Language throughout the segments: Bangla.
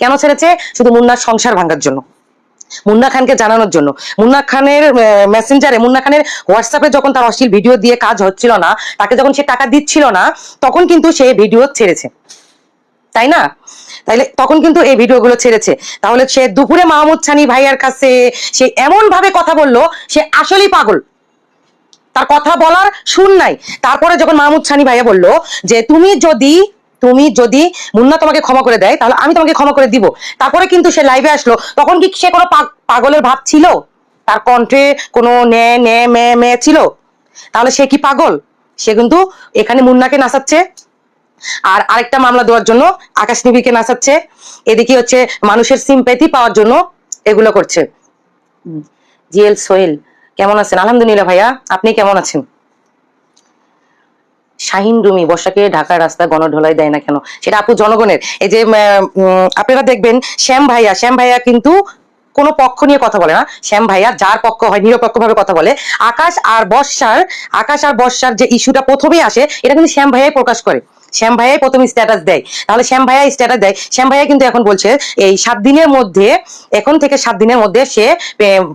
কেন ছেড়েছে? শুধু মুন্নার সংসার ভাঙার জন্য। মুন্না খানকে জানানোর জন্য। মুন্না খানের মেসেঞ্জারে মুন্না খানের হোয়াটসঅ্যাপে যখন তার অশ্লীল ভিডিও দিয়ে কাজ হচ্ছিল না, তাকে যখন সে টাকা দিচ্ছিল না, তখন কিন্তু সে ভিডিও ছেড়েছে। তাই না? তাইলে তখন কিন্তু এই ভিডিওগুলো ছেড়েছে। তাহলে সে দুপুরে মাহমুদ ছানি ভাইয়ার কাছে সে এমন ভাবে কথা বলল, সে আসলেই পাগল। তার কথা বলার শুন নাই। তারপরে যখন মাহমুদ ছানি ভাইয়া বলল যে, তুমি যদি তুমি যদি মুন্না তোমাকে ক্ষমা করে দেয়, তাহলে আমি তোমাকে ক্ষমা করে দিব। তারপরে কিন্তু সে লাইভে আসলো। তখন কি সে কোনো পাগ- পাগলের ভাব ছিল? তার কণ্ঠে কোনো নে নে, মে মে ছিল? তাহলে সে কি পাগল? সে কিন্তু এখানে মুন্নাকে নাচাচ্ছে। আর আরেকটা মামলা দেওয়ার জন্য আকাশ নিবিকে নাচাচ্ছে। এদিকে হচ্ছে মানুষের সিম্পেথি পাওয়ার জন্য এগুলো করছে। জিএল সোহেল, কেমন আছেন? আলহামদুলিল্লাহ ভাইয়া, আপনি কেমন আছেন? শাহিন রুমি বর্ষাকে ঢাকার রাস্তা গণঢোলাই দেয় না কেন? সেটা আপু জনগণের। এই যে আপনারা দেখবেন, শ্যাম ভাইয়া শ্যাম ভাইয়া কিন্তু কোনো পক্ষ নিয়ে কথা বলে না। শ্যাম ভাইয়া যার পক্ষ হয় নিরপেক্ষ ভাবে কথা বলে। আকাশ আর বর্ষার, আকাশ আর বর্ষার যে ইস্যুটা প্রথমেই আসে, এটা কিন্তু শ্যাম ভাইয়াই প্রকাশ করে। শ্যাম ভাইয়াই প্রথমে স্ট্যাটাস দেয়। তাহলে শ্যাম ভাইয়া স্ট্যাটাস দেয়। শ্যাম ভাইয়া কিন্তু এখন বলছে, এই সাত দিনের মধ্যে, এখন থেকে সাত দিনের মধ্যে সে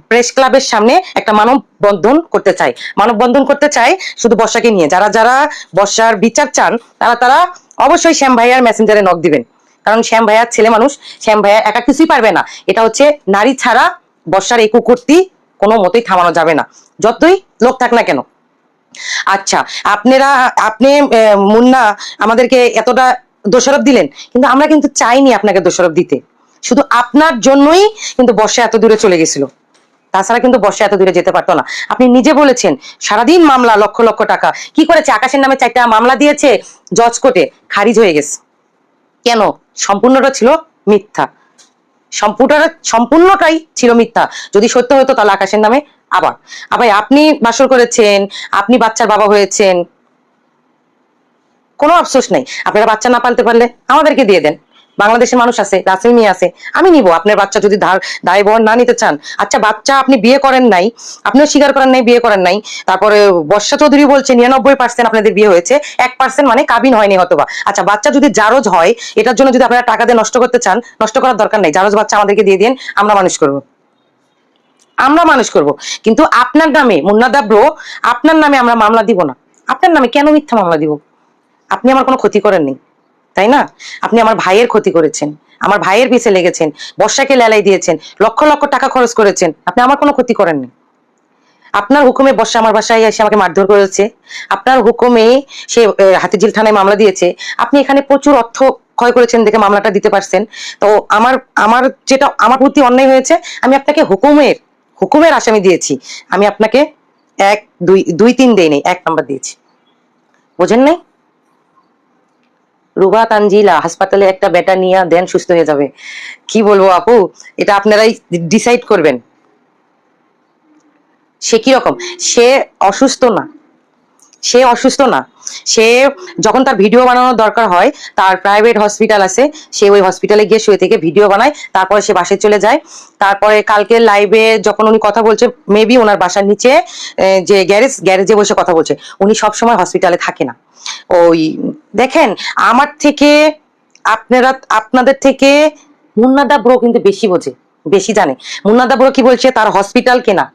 প্রেস ক্লাবের সামনে একটা মানব বন্ধন করতে চায়। মানব বন্ধন করতে চায় শুধু বর্ষাকে নিয়ে। যারা যারা বর্ষার বিচার চান, তারা তারা অবশ্যই শ্যাম ভাইয়ার মেসেঞ্জারে নক দিবেন। কারণ শ্যাম ভাইয়ার ছেলে মানুষ, শ্যাম ভাইয়া একা কিছুই পারবে না। এটা হচ্ছে নারী ছাড়া বর্ষার এই কুকুরটি কোনো মতেই থামানো যাবে না। যতই লোক থাক না কেন। আচ্ছা আপনারা, আপনি মুন্না আমাদেরকে এতটা দোষারোপ দিলেন, কিন্তু আমরা কিন্তু চাইনি আপনাকে দোষারোপ দিতে। শুধু আপনার জন্যই কিন্তু বর্ষা এত দূরে চলে গেছিল। তাছাড়া কিন্তু বর্ষা এত দূরে যেতে পারতো না। আপনি নিজে বলেছেন, সারাদিন মামলা, লক্ষ লক্ষ টাকা। কি করেছে আকাশের নামে চারটা মামলা দিয়েছে জজ কোর্টে খারিজ হয়ে গেছে। কেন? সম্পূর্ণটা ছিল মিথ্যা। সম্পূর্ণটা, সম্পূর্ণটাই ছিল মিথ্যা। যদি সত্য হতো তাহলে আকাশের নামে আবার আবার আপনি বাসর করেছেন, আপনি বাচ্চার বাবা হয়েছেন, কোনো আফসোস নেই। আপনারা বাচ্চা না পালতে পারলে আমাদেরকে দিয়ে দেন। বাংলাদেশের মানুষ আছে, রাসেল মিয়া আছে, আমি নিব। আপনার বাচ্চা যদি ধার দায় বহন না নিতে চান আচ্ছা বাচ্চা আপনি বিয়ে করেন নাই, আপনিও স্বীকার করেন নাই, বিয়ে করেন নাই, তারপরে বর্ষা চৌধুরী বলছে নিরানব্বই পার্সেন্ট আপনাদের বিয়ে হয়েছে, এক পার্সেন্ট মানে কাবিন হয়নি হয়তোবা। আচ্ছা বাচ্চা যদি জারজ হয়, এটার জন্য যদি আপনারা টাকা দিয়ে নষ্ট করতে চান, নষ্ট করার দরকার নেই, জারজ বাচ্চা আমাদেরকে দিয়ে দিন, আমরা মানুষ করব। আমরা মানুষ করব। কিন্তু আপনার নামে, মুন্নাদা ব্রো আপনার নামে আমরা মামলা দিব না। আপনার নামে কেন মিথ্যা মামলা দিব? আপনি আমার কোনো ক্ষতি করেননি, তাই না? আপনি আমার ভাইয়ের ক্ষতি করেছেন, আমার ভাইয়ের পিছে লেগেছেন, বর্ষাকে লেলাই দিয়েছেন, লক্ষ লক্ষ টাকা খরচ করেছেন, আপনি আমার কোনো ক্ষতি করেননি। আপনার হুকুমে বর্ষা আমার বাসায় এসে আমাকে মারধর করেছে, আপনার হুকুমে সে হাতিঝিল থানায় মামলা দিয়েছে, আপনি এখানে প্রচুর অর্থ ক্ষয় করেছেন দেখে মামলাটা দিতে পারছেন। তো আমার আমার যেটা, আমার প্রতি অন্যায় হয়েছে, আমি আপনাকে হুকুমের হুকুমের আসামি দিয়েছি। আমি আপনাকে এক, দুই দুই, তিন দেই নেই, এক নাম্বার দিয়েছি। বোঝেন নাই? রুবা তানজিলা, হাসপাতালে একটা বেটা নিয়ে দেন, সুস্থ হয়ে যাবে। কি বলব আপু? এটা আপনারাই ডিসাইড করবেন। সে কি রকম? সে অসুস্থ না। সে অসুস্থ না। সে যখন তার ভিডিও বানানোর দরকার হয়, তার প্রাইভেট হসপিটাল আছে, সে ওই হসপিটালে গিয়ে শুয়ে থেকে ভিডিও বানায়, তারপরে সে বাসায় চলে যায়। তারপরে কালকে লাইভে যখন উনি কথা বলছে মেবি ওনার বাসার নিচে যে গ্যারেজ গ্যারেজে বসে কথা বলছে, উনি সবসময় হসপিটালে থাকে না। ওই, দেখেন, আমার থেকে আপনারা, আপনাদের থেকে মুন্নাদা ব্রো কিন্তু বেশি বোঝে, বেশি জানে। মুন্নাদা ব্রো কি বলছে, তার হসপিটাল কেনা,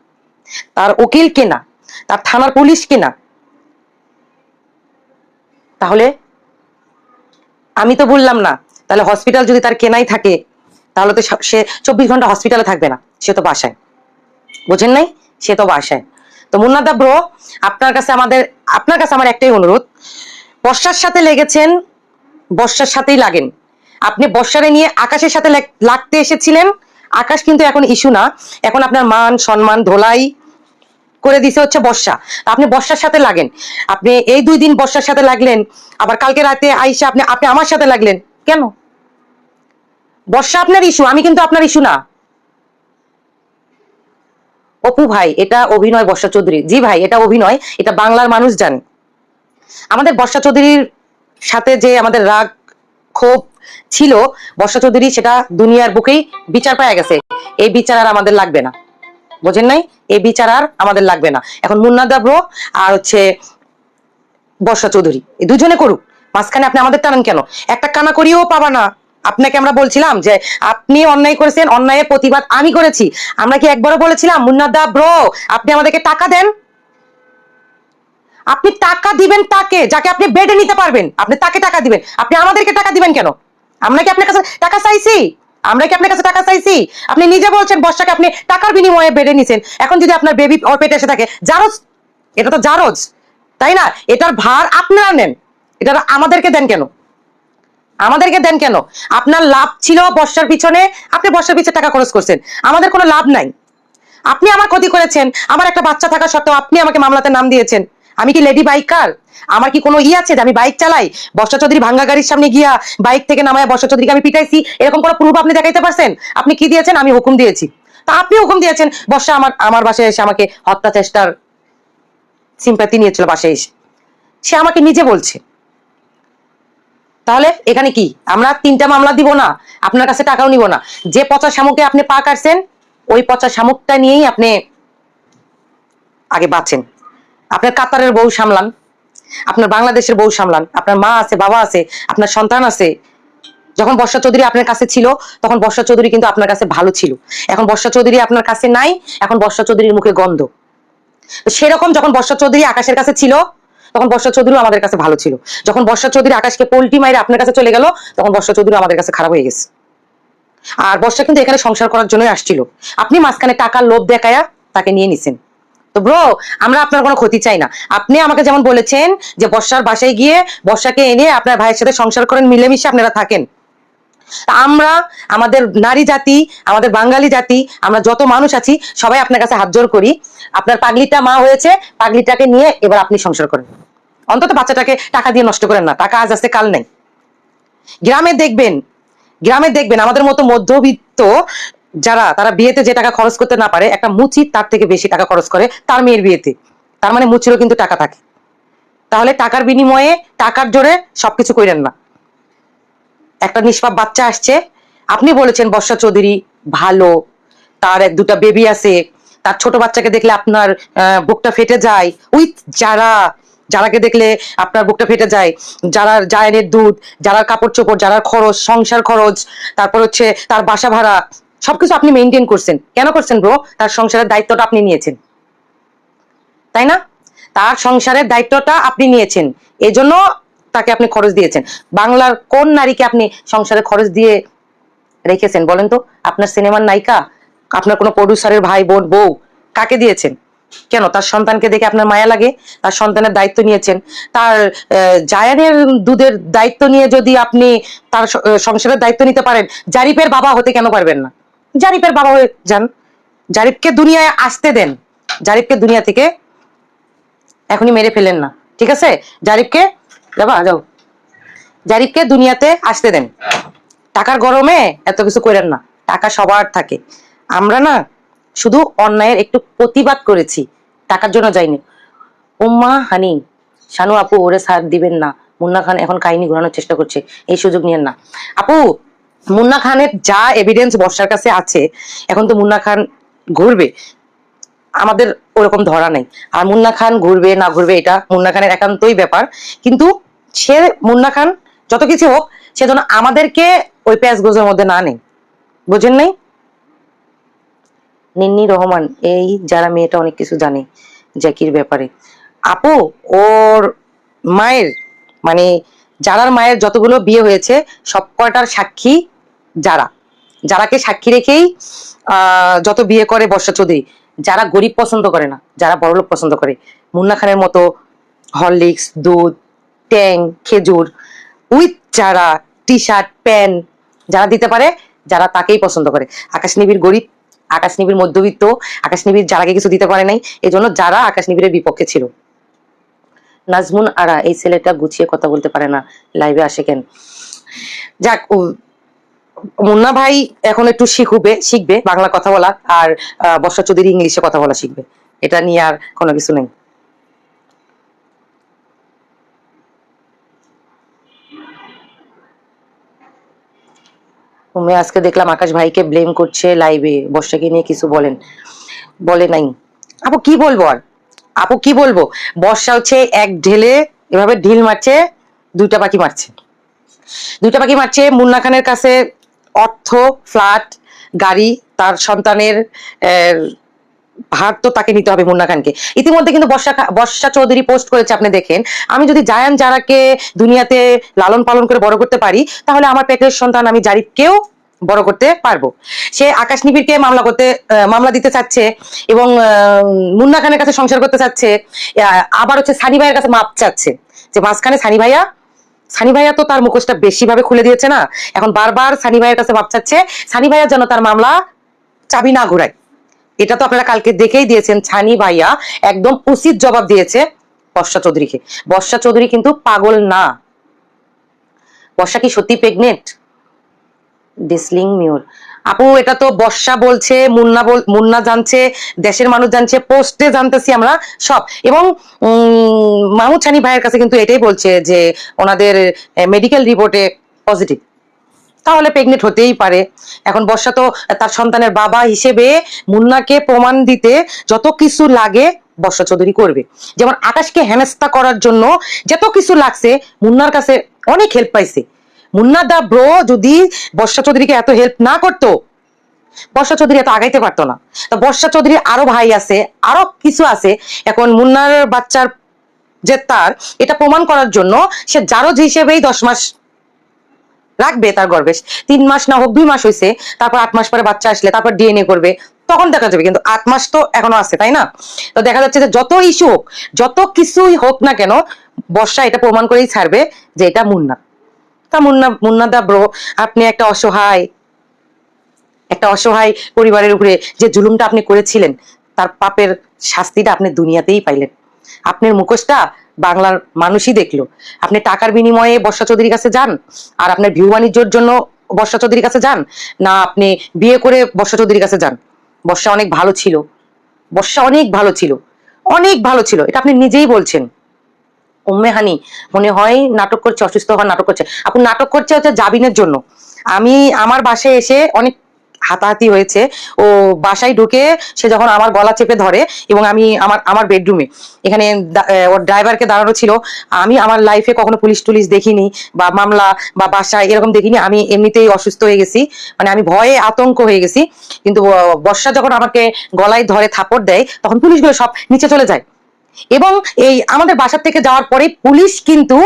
তার উকিল কেনা, তার থানার পুলিশ কেনা তাহলে আমি তো বললাম না, তাহলে হসপিটাল যদি তার কেনাই থাকে, তাহলে তো সে- চব্বিশ ঘণ্টা হসপিটালে থাকবে না, সে তো বাসায়। বোঝেন নাই? সে তো বাসায়। তো মুন্নাদা ব্রো আপনার কাছে আমাদের, আপনার কাছে আমার একটাই অনুরোধ, বর্ষার সাথে লেগেছেন, বর্ষার সাথেই লাগেন। আপনি বর্ষারে নিয়ে আকাশের সাথে লাগ- লাগতে এসেছিলেন, আকাশ কিন্তু এখন ইস্যু না। এখন আপনার মান, সম্মান, ধোলাই করে দিছে হচ্ছে বর্ষা। আপনি বর্ষার সাথে লাগেন। আপনি এই দুই দিন বর্ষার সাথে লাগলেন, আবার কালকে রাতে আইসা আপনি আপনি আমার সাথে লাগলেন। কেন? বর্ষা আপনার ইস্যু আমি কিন্তু আপনার ইস্যু না। অপু ভাই, এটা অভিনয় বর্ষা চৌধুরী। জি ভাই, এটা অভিনয়, এটা বাংলার মানুষ জানে। আমাদের বর্ষা চৌধুরীর সাথে যে আমাদের রাগ, ক্ষোভ ছিল, বর্ষা চৌধুরী সেটা দুনিয়ার বুকেই বিচার পাওয়া গেছে। এই বিচার আর আমাদের লাগবে না। বোঝেন নাই? এই বিচার আর আমাদের লাগবে না। এখন মুন্না দাব্র আর হচ্ছে বর্ষা চৌধুরী, এই দুজনে করুক। মাঝখানে আপনি আমাদের টানেন কেন? একটা কানা করিও পাবা না। আপনাকে আমরা বলছিলাম যে আপনি অন্যায় করেছেন, অন্যায়ের প্রতিবাদ আমি করেছি। আমরা কি একবারও বলেছিলাম, মুন্নাদা ব্রো, আপনি আমাদেরকে টাকা দেন? আপনি টাকা দিবেন তাকে, যাকে আপনি বেডে নিতে পারবেন। আপনি তাকে টাকা দিবেন। আপনি আমাদেরকে টাকা দিবেন কেন? আমরা কি আপনার কাছে টাকা চাইছি? আমরা কি আপনার কাছে টাকা চাইছি? আপনি নিজে বলছেন, বর্ষাকে আপনি টাকার বিনিময়ে বেডে নিছেন। এখন যদি আপনার বেবি ওর পেটে এসে থাকে, জারজ, এটা তো জারজ, তাই না? এটার ভার আপনারা নেন। এটা আমাদেরকে দেন কেন? আমাদেরকে দেন কেন? আপনার লাভ ছিল বর্ষার পিছনে, আপনি বর্ষার পিছনে টাকা খরচ করছেন। আমাদের কোনো লাভ নাই। আপনি আমার ক্ষতি করেছেন, আমার একটা বাচ্চা থাকা সত্ত্বেও আপনি আমাকে মামলাতে নাম দিয়েছেন। আমি কি লেডি বাইকার আমার কি কোনো ই আছে যে আমি বাইক চালাই? বর্ষা চৌধুরী ভাঙ্গা গাড়ির সামনে গিয়া বাইক থেকে নামায় বর্ষা চৌধুরীকে আমি পিটাইছি? এরকম কোনো প্রুফ আপনি দেখাইতে পারছেন? আপনি কি দিয়েছেন? আমি হুকুম দিয়েছি। তা আপনি হুকুম দিয়েছেন। বর্ষা আমার আমার বাসায় এসে আমাকে হত্যা চেষ্টার সিম্পাতি নিয়েছিল বাসায় এসে। সে আমাকে নিজে বলছে। তাহলে এখানে কি? আমরা তিনটা মামলা দিব না? আপনার কাছে টাকাও নিব না। যে পচা শামুকে আপনি পা কাটছেন, ওই পচা শামুকটা নিয়েই আপনি আগে বাঁচেন। আপনার কাতারের বউ সামলান, আপনার বাংলাদেশের বউ সামলান, আপনার মা আছে, বাবা আছে, আপনার সন্তান আছে। যখন বর্ষা চৌধুরী আপনার কাছে ছিল, তখন বর্ষা চৌধুরী কিন্তু আপনার কাছে ভালো ছিল। এখন বর্ষা চৌধুরী আপনার কাছে নাই, এখন বর্ষা চৌধুরীর মুখে গন্ধ। সেরকম যখন বর্ষা চৌধুরী আকাশের কাছে ছিল, তখন বর্ষা চৌধুরী আমাদের কাছে ভালো ছিল। যখন বর্ষা চৌধুরী আকাশকে পোল্টি মাইরে আপনার কাছে চলে গেল, তখন বর্ষা চৌধুরী আমাদের কাছে খারাপ হয়ে গেছে। আর বর্ষা কিন্তু এখানে সংসার করার জন্যই আসছিল। আপনি মাঝখানে টাকার লোভ দেখায়া তাকে নিয়ে নিছেন। তো ব্রো আমরা আপনার কোনো ক্ষতি চাই না। আপনি আমাকে যেমন বলেছেন যে বর্ষার বাসায় গিয়ে বর্ষাকে এনে আপনার ভাইয়ের সাথে সংসার করেন, মিলেমিশে আপনারা থাকেন। আমরা, আমাদের নারী জাতি, আমাদের বাঙালি জাতি, আমরা যত মানুষ আছি, সবাই আপনার কাছে হাত জোর করি। আপনার পাগলিটা মা হয়েছে, পাগলিটাকে নিয়ে এবার আপনি সংসার করেন। অন্তত বাচ্চাটাকে টাকা দিয়ে নষ্ট করেন না, টাকা আজ আসতে কাল নেই। গ্রামে দেখবেন গ্রামে দেখবেন, আমাদের মতো মধ্যবিত্ত যারা, তারা বিয়েতে যে টাকা খরচ করতে না পারে, একটা মুচি তার থেকে বেশি টাকা খরচ করে তার মেয়ের বিয়েতে। তার মানে মুচিরও কিন্তু টাকা থাকে। তাহলে টাকার বিনিময়ে টাকার জোরে সবকিছু কইরেন না। একটা নিষ্পাপ বাচ্চা আসছে। আপনি বলেছেন, বর্ষা চৌধুরী ভালো, তার এক দুটা বেবি আছে, তার ছোট বাচ্চাকে দেখলে আপনার বুকটা ফেটে যায়। উইথ যারা, যারাকে দেখলে আপনার বুকটা ফেটে যায়, যারা জায়নের দুধ, যারা কাপড় চোপড়, যারা খরচ, সংসার খরচ, তারপর হচ্ছে তার বাসা ভাড়া সবকিছু আপনি মেনটেন করছেন। কেন করছেন ব্রো তার সংসারের দায়িত্বটা আপনি নিয়েছেন। তাই না? তার সংসারের দায়িত্বটা আপনি নিয়েছেন। এজন্য তাকে আপনি খরচ দিয়েছেন। বাংলার কোন নারীকে আপনি সংসারে খরচ দিয়ে রেখেছেন বলেন তো? আপনার সিনেমার নায়িকা? আপনার কোনো প্রডিউসারের ভাই, বোন, বউ? কাকে দিয়েছেন? কেন? তার সন্তানকে দেখে আপনার মায়া লাগে? তার সন্তানের দায়িত্ব নিয়েছেন। তার জায়ানের দুধের দায়িত্ব নিয়ে যদি আপনি তার সংসারের দায়িত্ব নিতে পারেন, জারিফের বাবা হতে কেন পারবেন না? জারিফের বাবা হয়ে যান। জারিফকে দুনিয়ায় আসতে দেন। জারিফকে দুনিয়া থেকে এখনই মেরে ফেলেন না। ঠিক আছে? জারিফকে যাবা, যাও। জারিফকে দুনিয়াতে আসতে দেন। টাকার গরমে এত কিছু করেন না। টাকা সবার থাকে। আমরা না শুধু অন্যায়ের একটু প্রতিবাদ করেছি। টাকার জন্য যাইনি। উম্মা হানি, শানু আপু ওরে সার দিবেন না। মুন্না খান এখন কাহিনী ঘোরানোর চেষ্টা করছে। এই সুযোগ নিয়েন না। আপু মুন্না খানের যা এভিডেন্স বর্ষার কাছে আছে, এখন তো মুন্না খান ঘুরবে, আমাদের ওরকম ধরা নেই। আর মুন্না খান ঘুরবে, না ঘুরবে, এটা মুন্না খানের একান্তই ব্যাপার। কিন্তু সে, মুন্না খান যত কিছু হোক, সে যেন আমাদেরকে ওই প্যাঁচ গোজের মধ্যে না নেই বুঝেন নাই? নিন্নি রহমান, এই যারা মেয়েটা অনেক কিছু জানে, জ্যাকির ব্যাপারে। আপু, ওর মায়ের মানে যারার মায়ের যতগুলো বিয়ে হয়েছে সব কয়টার সাক্ষী যারা, যারাকে সাক্ষী রেখেই যত বিয়ে করে বর্ষা চৌধুরী, যারা গরিব পছন্দ করে না, যারা বড়লোক পছন্দ করে, মুন্না খানের মতো হরলিক্স, দুধ, ট্যাং, খেজুর, উইথ যারা টি শার্ট প্যান্ট, যারা দিতে পারে, যারা তাকেই পছন্দ করে। আকাশ নিবিড় গরিব, আকাশ নিবিড় মধ্যবিত্ত, আকাশ নিবিড় যারাকে কিছু দিতে পারে নাই এই জন্য যারা আকাশ নিবিড়ের বিপক্ষে ছিল। নাজমুন আরা, এই ছেলেটা গুছিয়ে কথা বলতে পারে না লাইভে আসে কেন? যাক মুন্না ভাই এখন একটু শিখবে শিখবে বাংলা কথা বলা আর বর্ষা চৌধুরী ইংলিশে কথা বলা শিখবে। এটা নিয়ে আর কোনো কিছু নেই। তুমি আজকে দেখলাম আকাশ ভাইকে ব্লেম করছে লাইভে বর্ষাকে নিয়ে কিছু বলেন। বলে নাই। আপু, কি বলব আর? আপু, কি বলব? বর্ষা হচ্ছে এক ঢেলে, এভাবে ঢিল মারছে, দুইটা পাখি মারছে। দুইটা পাখি মারছে, মুন্না খানের কাছে অর্থ, ফ্ল্যাট, গাড়ি, তার সন্তানের ভার তো তাকে নিতে হবে মুন্না খানকে। ইতিমধ্যে কিন্তু বর্ষা বর্ষা চৌধুরী পোস্ট করেছে, আপনি দেখেন। আমি যদি জায়ান যারাকে দুনিয়াতে লালন পালন করে বড় করতে পারি, তাহলে আমার পেটের সন্তান আমি জারিফকেও বড় করতে পারব। সে আকাশ নিবিড়কে মামলা করতে মামলা দিতে চাচ্ছে এবং মুন্না খানের কাছে সংসার করতে চাচ্ছে। আবার হচ্ছে সানি ভাইয়ের কাছে মাপ চাচ্ছে। যে মাঝখানে সানি ভাইয়া সানি ভাইয়া তো তার মুখোশটা বেশি ভাবে খুলে দিয়েছে না? এখন বারবার সানি ভাইয়ের কাছে ভাব চাচ্ছে, সানি ভাইয়া যেন তার মামলা চাবি না ঘুরায়। এটা তো আপনারা কালকে দেখেই দিয়েছেন ছানি ভাইয়া একদম উচিত জবাব দিয়েছে বর্ষা চৌধুরীকে। বর্ষা চৌধুরী কিন্তু পাগল না। বর্ষা কি সত্যি প্রেগনেন্ট ডিসলিং মিউর আপু, এটা তো বর্ষা বলছে, মুন্না বল, মুন্না জানছে, দেশের মানুষ জানছে, পোস্টে জানতেছি আমরা সব। এবং মাহমুদ ছানি ভাইয়ের কাছে কিন্তু এটাই বলছে যে ওনাদের মেডিকেল রিপোর্টে পজিটিভ তাহলে প্রেগনেন্ট হতেই পারে। এখন বর্ষা তো তার সন্তানের বাবা হিসেবে মুন্নাকে প্রমাণ দিতে যত কিছু লাগে বর্ষা চৌধুরী করবে। যেমন আকাশকে হেনস্থা করার জন্য যত কিছু লাগছে, মুন্নার কাছে অনেক হেল্প পাইছে। মুন্না দা ব্রো যদি বর্ষা চৌধুরীকে এত হেল্প না করতো, বর্ষা চৌধুরী এত আগাইতে পারতো না। তো বর্ষা চৌধুরীর আরও ভাই আছে, আরও কিছু আছে। এখন মুন্নার বাচ্চার যে তার, এটা প্রমাণ করার জন্য সে জারজ হিসেবেই দশ মাস রাখবে তার গর্ভে। তিন মাস না হোক, দুই মাস হয়েছে তারপর আট মাস পরে বাচ্চা আসলে তারপর ডিএনএ করবে, তখন দেখা যাবে। কিন্তু আট মাস তো এখনও আছে, তাই না? তো দেখা যাচ্ছে যে যত ইস্যু হোক, যত কিছুই হোক না কেন, বর্ষা এটা প্রমাণ করেই ছাড়বে যে এটা মুন্না তা মুন্না মুন্না দা ব্রো, আপনি একটা অসহায় একটা অসহায় পরিবারের উপরে যে জুলুমটা আপনি করেছিলেন, তার পাপের শাস্তিটা আপনি দুনিয়াতেই পাইলেন। আপনার মুখোশটা বাংলার মানুষই দেখল। আপনি টাকার বিনিময়ে বর্ষা চৌধুরীর কাছে যান, আর আপনার ভিউ বাণিজ্যর জন্য বর্ষা চৌধুরীর কাছে যান, না আপনি বিয়ে করে বর্ষা চৌধুরীর কাছে যান। বর্ষা অনেক ভালো ছিল। বর্ষা অনেক ভালো ছিল। অনেক ভালো ছিল। এটা আপনি নিজেই বলছেন। উম্মে হানি মনে হয় নাটক করছে, অসুস্থ হওয়ার নাটক করছে। আপনি নাটক করছে হচ্ছে জাবিনের জন্য। আমি আমার বাসায় এসে অনেক হাতাহাতি হয়েছে। ও বাসায় ঢুকে সে যখন আমার গলা চেপে ধরে এবং আমি আমার আমার বেডরুমে এখানে ওর ড্রাইভারকে দাঁড়ানো ছিল। আমি আমার লাইফে কখনো পুলিশ টুলিশ দেখিনি বা মামলা বা বাসায় এরকম দেখিনি। আমি এমনিতেই অসুস্থ হয়ে গেছি। মানে আমি ভয়ে আতঙ্ক হয়ে গেছি। কিন্তু বর্ষা যখন আমাকে গলায় ধরে থাপড় দেয়, তখন পুলিশগুলো সব নিচে চলে যায়। এবং এই আমাদের বাসার থেকে যাওয়ার পরে পুলিশ কিন্তু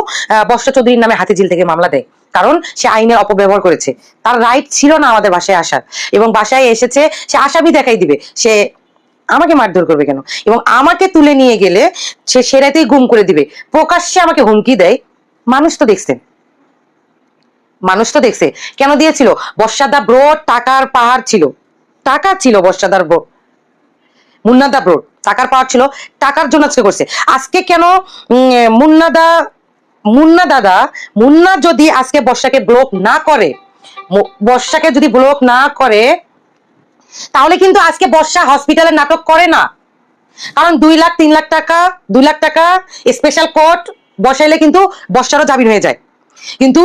বর্ষা চৌধুরীর নামে হাতিঝিল থেকে মামলা দেয়। কারণ সে আইনের অপব্যবহার করেছে। তার রাইট ছিল না আমাদের বাসায় আসার। এবং বাসায় এসেছে, সে আসামি দেখাই দিবে। সে আমাকে মারধর করবে কেন? এবং আমাকে তুলে নিয়ে গেলে সে সেরাতেই গুম করে দিবে। প্রকাশ্যে আমাকে হুমকি দেয়। মানুষ তো দেখছে। মানুষ তো দেখছে। কেন দিয়েছিল? বর্ষাদা ব্রোড টাকার পাহাড় ছিল। টাকা ছিল বর্ষাদার ব্রো মুন্নাদা ব্রো টাকার পাওয়ার ছিল, টাকার জন্য আজকে করছে। আজকে কেন মুন্নাদা মুন্না দাদা, মুন্না যদি আজকে বর্ষাকে ব্লক না করে বর্ষাকে যদি ব্লক না করে, তাহলে কিন্তু আজকে বর্ষা হসপিটালে নাটক করে না। কারণ দুই লাখ, তিন লাখ টাকা, দুই লাখ টাকা স্পেশাল কোর্ট বসাইলে কিন্তু বর্ষারও জামিন হয়ে যায়। কিন্তু